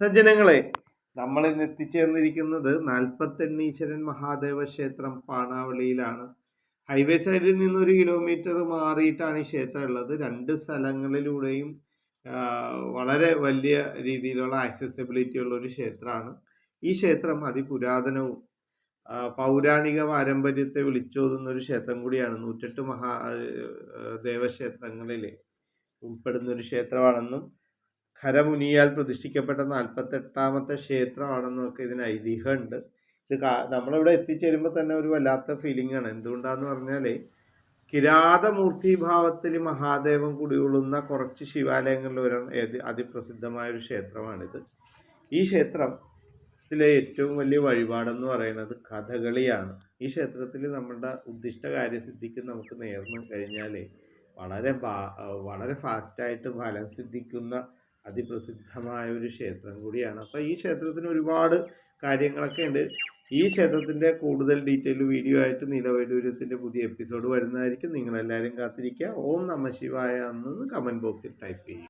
സജ്ജനങ്ങളെ നമ്മൾ ഇന്ന് എത്തിച്ചേർന്നിരിക്കുന്നത് നാൽപ്പത്തെണ്ണീശ്വരൻ മഹാദേവ ക്ഷേത്രം പാണാവളിയിലാണ്. ഹൈവേ സൈഡിൽ നിന്ന് ഒരു കിലോമീറ്റർ മാറിയിട്ടാണ് ഈ ക്ഷേത്രം ഉള്ളത്. രണ്ട് സ്ഥലങ്ങളിലൂടെയും വളരെ വലിയ രീതിയിലുള്ള ആക്സസിബിലിറ്റി ഉള്ള ഒരു ക്ഷേത്രമാണ്. ഈ ക്ഷേത്രം അതിപുരാതനവും പൗരാണിക പാരമ്പര്യത്തെ വിളിച്ചോതുന്ന ഒരു ക്ഷേത്രം കൂടിയാണ്. നൂറ്റെട്ട് മഹാ ദേവക്ഷേത്രങ്ങളിൽ ഉൾപ്പെടുന്ന ഒരു ക്ഷേത്രമാണെന്നും ഖരമുനിയാൽ പ്രതിഷ്ഠിക്കപ്പെട്ട നാൽപ്പത്തെട്ടാമത്തെ ക്ഷേത്രമാണെന്നൊക്കെ ഇതിന് ഐതിഹ്യമുണ്ട്. ഇത് നമ്മളിവിടെ എത്തിച്ചേരുമ്പോൾ തന്നെ ഒരു വല്ലാത്ത ഫീലിംഗ് ആണ്. എന്തുകൊണ്ടാന്ന് പറഞ്ഞാൽ കിരാതമൂർത്തി ഭാവത്തിൽ മഹാദേവൻ കുടികൊള്ളുന്ന കുറച്ച് ശിവാലയങ്ങളിൽ ഒരു അതിപ്രസിദ്ധമായ ഒരു ക്ഷേത്രമാണിത്. ഈ ക്ഷേത്രത്തിലെ ഏറ്റവും വലിയ വഴിപാടെന്ന് പറയുന്നത് കഥകളിയാണ്. ഈ ക്ഷേത്രത്തിൽ നമ്മുടെ ഉദ്ദിഷ്ട കാര്യസിദ്ധിക്ക് നമുക്ക് നേർന്നു കഴിഞ്ഞാൽ വളരെ വളരെ ഫാസ്റ്റായിട്ട് ഫലം സിദ്ധിക്കുന്ന അതിപ്രസിദ്ധമായ ഒരു ക്ഷേത്രം കൂടിയാണ്. അപ്പോൾ ഈ ക്ഷേത്രത്തിന് ഒരുപാട് കാര്യങ്ങളൊക്കെ ഉണ്ട്. ഈ ക്ഷേത്രത്തിന്റെ കൂടുതൽ ഡീറ്റെയിൽ വീഡിയോ ആയിട്ട് നീലവൈഡൂര്യത്തിന്റെ പുതിയ എപ്പിസോഡ് വരുന്നതായിരിക്കും. നിങ്ങളെല്ലാവരും കാത്തിരിക്കുക. ഓം നമ ശിവായ എന്ന് കമന്റ് ബോക്സിൽ ടൈപ്പ് ചെയ്യും